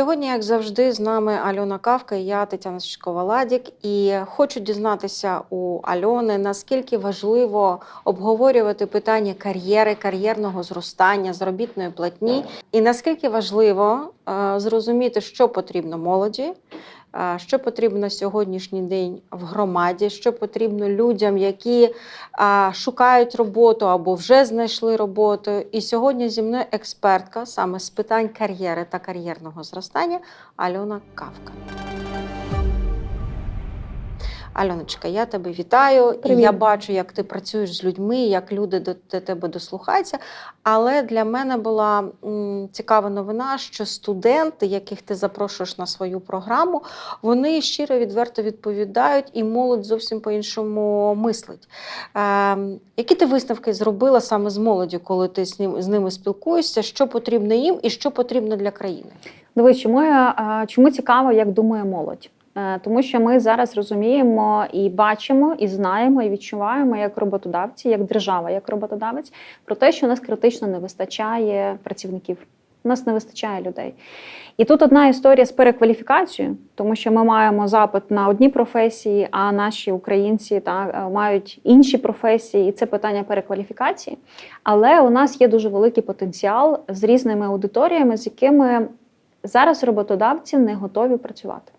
Сьогодні, як завжди, з нами Альона Кавка і я, Тетяна Шкова-Ладік. І хочу дізнатися у Альони, наскільки важливо обговорювати питання кар'єри, кар'єрного зростання, заробітної платні, і наскільки важливо зрозуміти, що потрібно молоді. е, Що потрібно сьогоднішній день в громаді, що потрібно людям, які шукають роботу або вже знайшли роботу. І сьогодні зі мною експертка саме з питань кар'єри та кар'єрного зростання Альона Кавка. Альоночка, я тебе вітаю. Привіт. І я бачу, як ти працюєш з людьми, як люди до, тебе дослухаються. Але для мене була м, цікава новина, що студенти, яких ти запрошуєш на свою програму, вони щиро відверто відповідають, і молодь зовсім по-іншому мислить. Е, які ти висновки зробила саме з молоді, коли ти з, ним, з ними спілкуєшся? Що потрібно їм і що потрібно для країни? Дивись, чому я чому цікаво, як думає молодь? Е, Тому що ми зараз розуміємо і бачимо, і знаємо, і відчуваємо як роботодавці, як держава, як роботодавець, про те, що у нас критично не вистачає працівників. У нас не вистачає людей. І тут одна історія з перекваліфікацією, тому що ми маємо запит на одні професії, а наші українці та, е, мають інші професії, і це питання перекваліфікації. Але у нас є дуже великий потенціал з різними аудиторіями, з якими зараз роботодавці не готові працювати.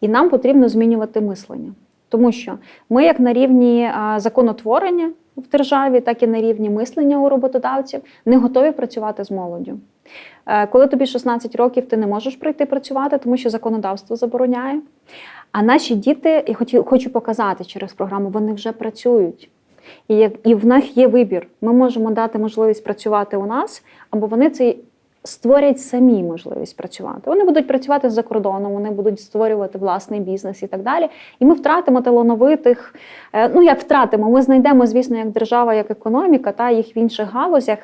І нам потрібно змінювати мислення. Тому що ми, як на рівні законотворення в державі, так і на рівні мислення у роботодавців, не готові працювати з молоддю. Е, Коли тобі 16 років, ти не можеш прийти працювати, тому що законодавство забороняє. А наші діти, я хочу, показати через програму, вони вже працюють. І в них є вибір. Ми можемо дати можливість працювати у нас, або вони цей створять самі можливість працювати. Вони будуть працювати за кордоном, вони будуть створювати власний бізнес і так далі. І ми втратимо талановитих. е, Ну як втратимо, ми знайдемо, звісно, як держава, як економіка, та їх в інших галузях.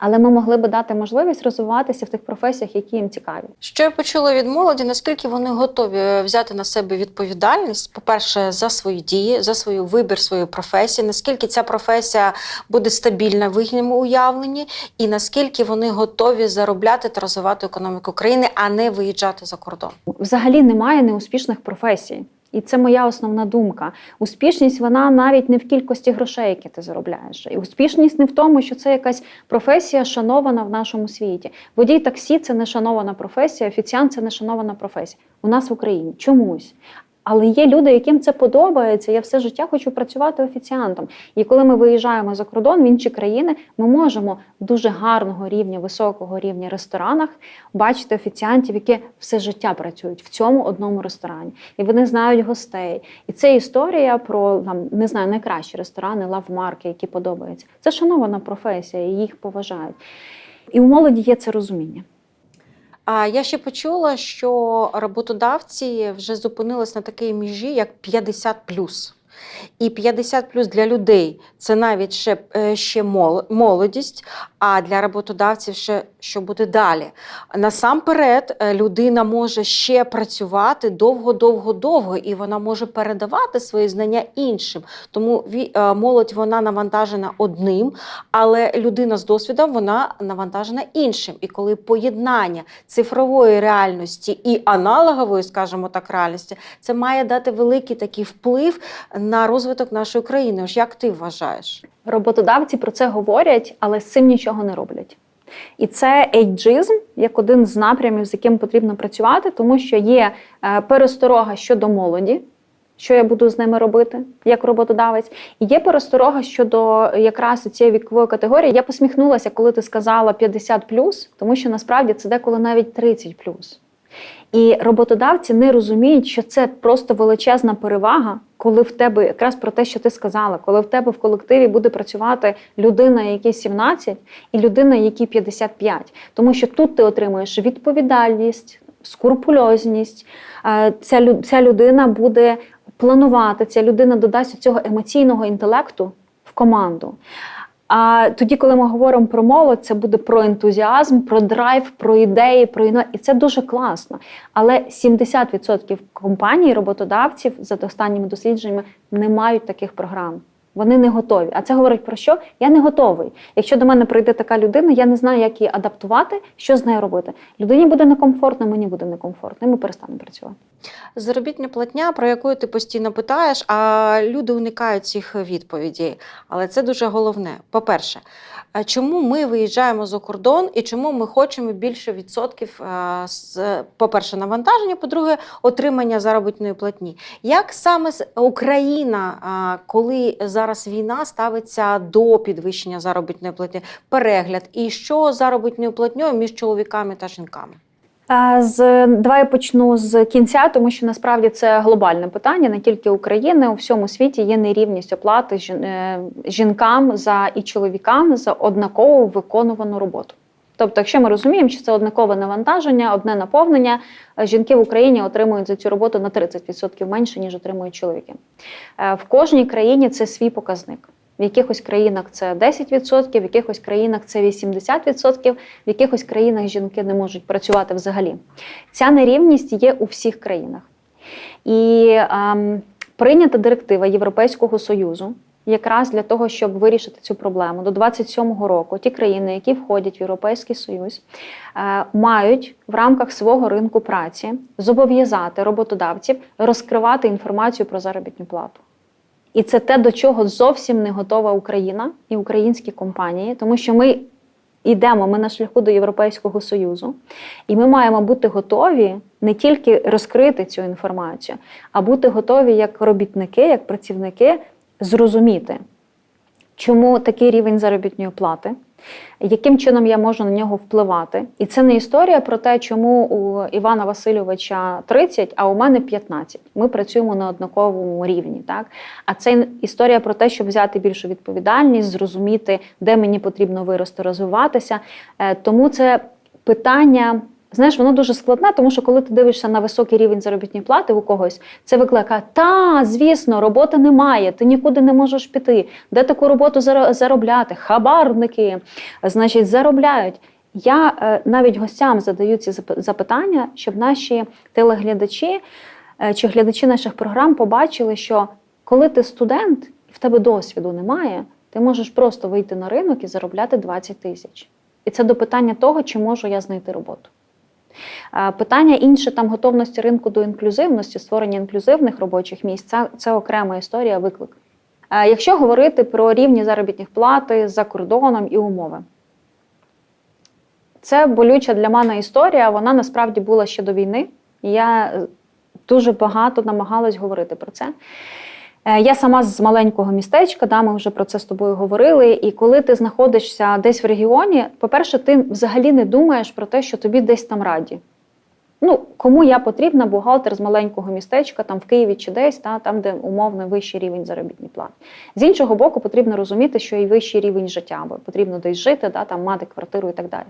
Але ми могли би дати можливість розвиватися в тих професіях, які їм цікаві. Що я почула від молоді, наскільки вони готові взяти на себе відповідальність, по-перше, за свої дії, за свою вибір своєї професії, наскільки ця професія буде стабільна в їхньому уявленні, і наскільки вони готові заробляти та розвивати економіку країни, а не виїжджати за кордон. Взагалі немає неуспішних професій. І це моя основна думка. Успішність вона навіть не в кількості грошей, які ти заробляєш. І успішність не в тому, що це якась професія шанована в нашому світі. Водій таксі це не шанована професія, офіціант це не шанована професія. У нас в Україні чомусь. Але є люди, яким це подобається. Я все життя хочу працювати офіціантом. І коли ми виїжджаємо за кордон в інші країни, ми можемо дуже гарного рівня, високого рівня ресторанах бачити офіціантів, які все життя працюють в цьому одному ресторані, і вони знають гостей. І це історія про там не знаю найкращі ресторани, лавмарки, які подобаються. Це шанована професія, і їх поважають. І у молоді є це розуміння. А я ще почула, що роботодавці вже зупинились на такій межі, як 50 І 50 плюс для людей це навіть ще, е, ще молодість, а для роботодавців ще що буде далі. Насамперед, е, людина може ще працювати довго-довго-довго, і вона може передавати свої знання іншим. Тому е, молодь вона навантажена одним, але людина з досвідом вона навантажена іншим. І коли поєднання цифрової реальності і аналогової, скажімо так, реальності, це має дати великий такий вплив на розвиток нашої країни. Ось як ти вважаєш? Роботодавці про це говорять, але з цим нічого не роблять. І це ейджизм як один з напрямів, з яким потрібно працювати, тому що є е, пересторога щодо молоді, що я буду з ними робити як роботодавець, і є пересторога щодо якраз цієї вікової категорії. Я посміхнулася, коли ти сказала 50+, тому що насправді це деколи навіть 30+. І роботодавці не розуміють, що це просто величезна перевага, коли в тебе якраз про те, що ти сказала, коли в тебе в колективі буде працювати людина, якій 17, і людина, якій 55. Тому що тут ти отримуєш відповідальність, скрупульозність. Е, Ця, людина буде планувати, ця людина додасть цього емоційного інтелекту в команду. А тоді, коли ми говоримо про молодь, це буде про ентузіазм, про драйв, про ідеї, про іно... і це дуже класно. Але 70% компаній, роботодавців за останніми дослідженнями не мають таких програм. Вони не готові. А це говорить про що? Я не готовий. Якщо до мене прийде така людина, я не знаю, як її адаптувати, що з нею робити. Людині буде некомфортно, мені буде некомфортно, і ми перестанемо працювати. Заробітня платня, про яку ти постійно питаєш, а люди уникають цих відповідей. Але це дуже головне. По-перше, чому ми виїжджаємо за кордон і чому ми хочемо більше відсотків, з- по-перше, навантаження, по-друге, отримання заробітної платні. Як саме Україна, коли зараз війна ставиться до підвищення заробітної платні, перегляд і що заробітною платньою між чоловіками та жінками? З давай я почну з кінця, тому що насправді це глобальне питання, не тільки України. У всьому світі є нерівність оплати е, жінкам за і чоловікам за однаково виконувану роботу. Тобто, якщо ми розуміємо, що це однакове навантаження, одне наповнення, е, жінки в Україні отримують за цю роботу на 30% менше, ніж отримують чоловіки. Е, В кожній країні це свій показник. В якихось країнах це 10%, в якихось країнах це 80%, в якихось країнах жінки не можуть працювати взагалі. Ця нерівність є у всіх країнах. І ем, прийнята директива Європейського Союзу якраз для того, щоб вирішити цю проблему до 27-го року. Ті країни, які входять в Європейський Союз, е, мають в рамках свого ринку праці зобов'язати роботодавців розкривати інформацію про заробітну плату. І це те, до чого зовсім не готова Україна і українські компанії, тому що ми йдемо, ми на шляху до Європейського Союзу, і ми маємо бути готові не тільки розкрити цю інформацію, а бути готові як робітники, як працівники зрозуміти, чому такий рівень заробітної плати, яким чином я можу на нього впливати. І це не історія про те, чому у Івана Васильовича 30, а у мене 15. Ми працюємо на однаковому рівні. Так? А це історія про те, щоб взяти більшу відповідальність, зрозуміти, де мені потрібно вирости, розвиватися. Е, Тому це питання. Знаєш, воно дуже складне, тому що коли ти дивишся на високий рівень заробітної плати у когось, це викликає, та, звісно, роботи немає, ти нікуди не можеш піти. Де таку роботу заробляти? Хабарники, значить, заробляють. Я е, навіть гостям задаю ці запитання, щоб наші телеглядачі е, чи глядачі наших програм побачили, що коли ти студент і в тебе досвіду немає, ти можеш просто вийти на ринок і заробляти 20 тисяч. І це до питання того, чи можу я знайти роботу. Е, Питання інше там готовності ринку до інклюзивності, створення інклюзивних робочих місць це, це окрема історія, виклик. Е, Якщо говорити про рівні заробітних плати за кордоном і умови, це болюча для мене історія. Вона насправді була ще до війни. Я е, дуже багато намагалась говорити про це. Е, Я сама з маленького містечка, да, ми вже про це з тобою говорили. І коли ти знаходишся десь в регіоні, по-перше, ти взагалі не думаєш про те, що тобі десь там раді. Ну, кому я потрібна, бухгалтер з маленького містечка, там в Києві чи десь, та, там, де умовно вищий рівень заробітної плати. З іншого боку, потрібно розуміти, що і вищий рівень життя, бо потрібно десь жити, да, там, мати квартиру і так далі.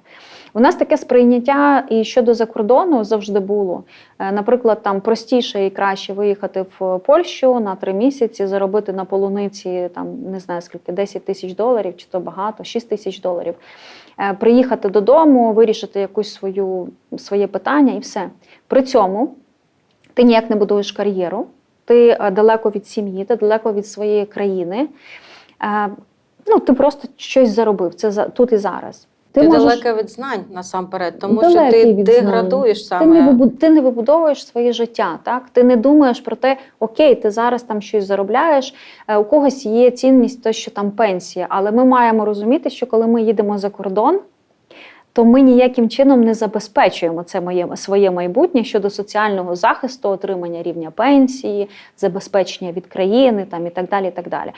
У нас таке сприйняття і щодо закордону завжди було. Е, Наприклад, там простіше і краще виїхати в Польщу на три місяці, заробити на полуниці там не знаю скільки 10 тисяч доларів, чи то багато, 6 тисяч доларів. Е, Приїхати додому, вирішити якусь свою своє питання і все. При цьому ти ніяк не будуєш кар'єру, ти е, далеко від сім'ї, ти далеко від своєї країни. Е, Ну, ти просто щось заробив. Це тут і зараз. Ти, далека від знань насамперед, тому що Далекий ти від знань. деградуєш Ти не, саме. вибу- ти не вибудовуєш своє життя, так? Ти не думаєш про те, окей, ти зараз там щось заробляєш. е, У когось є цінність, то що там пенсія. Але ми маємо розуміти, що коли ми їдемо за кордон, то ми ніяким чином не забезпечуємо це моє своє майбутнє щодо соціального захисту, отримання рівня пенсії, забезпечення від країни там, і так далі. І так далі.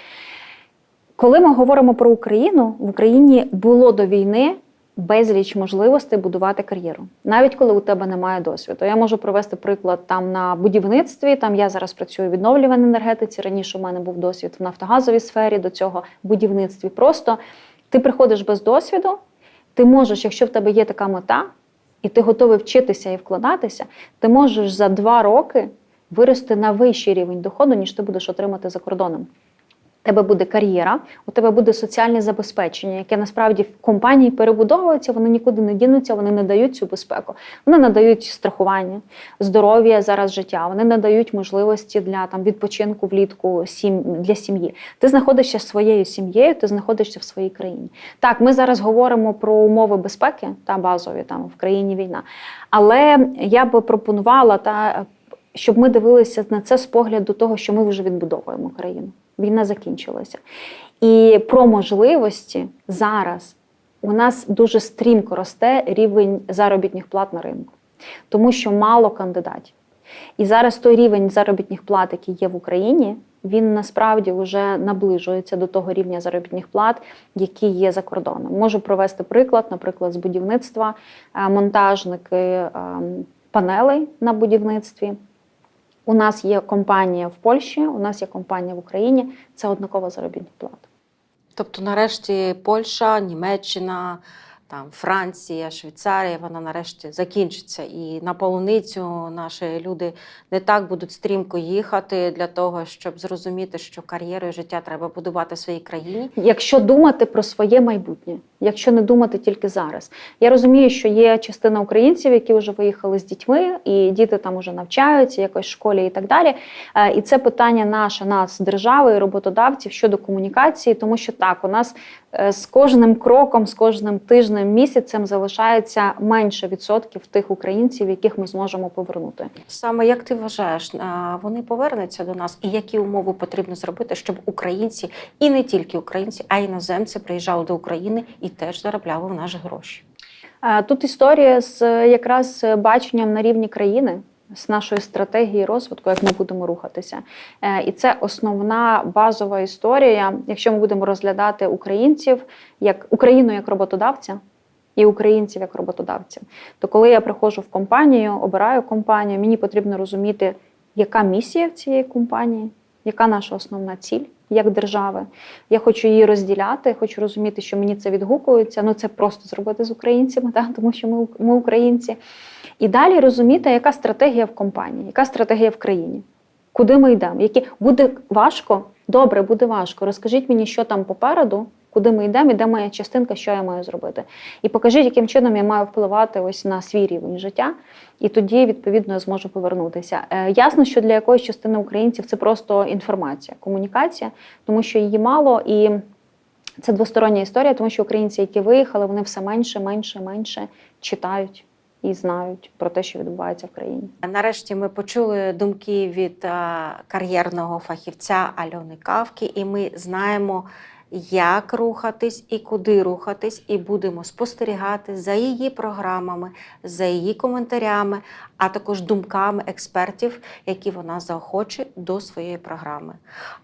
Коли ми говоримо про Україну, в Україні було до війни безліч можливостей будувати кар'єру, навіть коли у тебе немає досвіду. Я можу привести приклад там на будівництві. Там я зараз працюю в відновлюваній енергетиці. Раніше у мене був досвід в нафтогазовій сфері, до цього будівництві. Просто ти приходиш без досвіду, ти можеш, якщо в тебе є така мета, і ти готовий вчитися і вкладатися, ти можеш за два роки вирости на вищий рівень доходу, ніж ти будеш отримати за кордоном. У тебе буде кар'єра, у тебе буде соціальне забезпечення, яке насправді в компанії перебудовується, вони нікуди не дінуться, вони не дають цю безпеку. Вони надають страхування, здоров'я зараз життя, вони надають можливості для там відпочинку влітку сім для сім'ї. Ти знаходишся своєю сім'єю, ти знаходишся в своїй країні. Так, ми зараз говоримо про умови безпеки та базові там в країні війна. Але я би пропонувала та щоб ми дивилися на це з погляду того, що ми вже відбудовуємо країну. Війна закінчилася. І про можливості зараз у нас дуже стрімко росте рівень заробітних плат на ринку, тому що мало кандидатів. І зараз той рівень заробітних плат, який є в Україні, він насправді вже наближується до того рівня заробітних плат, які є за кордоном. Можу провести приклад, наприклад, з будівництва, Е, монтажники ем, панелей на будівництві. У нас є компанія в Польщі, у нас є компанія в Україні. Це однакова заробітна плата. Тобто, нарешті, Польща, Німеччина, там Франція, Швейцарія, вона нарешті закінчиться. І на полуницю наші люди не так будуть стрімко їхати для того, щоб зрозуміти, що кар'єру і життя треба будувати в своїй країні. Якщо думати про своє майбутнє, якщо не думати тільки зараз. Я розумію, що є частина українців, які вже виїхали з дітьми, і діти там вже навчаються, якось в школі і так далі. Е, І це питання наше, нас, держави і роботодавців щодо комунікації, тому що так, у нас е, з кожним кроком, з кожним тижнем, місяцем залишається менше відсотків тих українців, яких ми зможемо повернути. Саме як ти вважаєш, вони повернуться до нас, і які умови потрібно зробити, щоб українці, і не тільки українці, а й іноземці приїжджали до України і теж заробляли в нас гроші. Тут історія з якраз баченням на рівні країни. З нашої стратегії розвитку, як ми будемо рухатися, Е, і це основна базова історія. Якщо ми будемо розглядати українців як Україну як роботодавця і українців як роботодавців, то коли я приходжу в компанію, обираю компанію, мені потрібно розуміти, яка місія в цієї компанії, яка наша основна ціль як держави. Я хочу її розділяти, хочу розуміти, що мені це відгукується. Ну це просто зробити з українцями, так? тому що ми, ми українці. І далі розуміти, яка стратегія в компанії, яка стратегія в країні, куди ми йдемо. Які буде важко, добре, буде важко. Розкажіть мені, що там попереду, куди ми йдемо, і де моя частинка, що я маю зробити. І покажіть, яким чином я маю впливати ось на свій рівень життя, і тоді, відповідно, я зможу повернутися. Е, ясно, що для якоїсь частини українців це просто інформація, комунікація, тому що її мало і. Це двостороння історія, тому що українці, які виїхали, вони все менше, менше, менше читають і знають про те, що відбувається в країні. Нарешті ми почули думки від е, кар'єрного фахівця Альони Кавки, і ми знаємо, як рухатись і куди рухатись, і будемо спостерігати за її програмами, за її коментарями, а також думками експертів, які вона заохоче до своєї програми.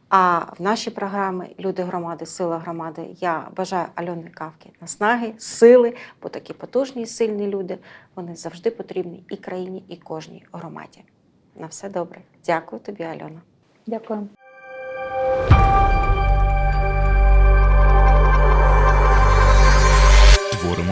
А в нашій програмі Люди громади, сила громади я бажаю Альони Кавки наснаги, сили, бо такі потужні і сильні люди вони завжди потрібні і країні, і кожній громаді. На все добре. Дякую тобі, Альона. Дякую.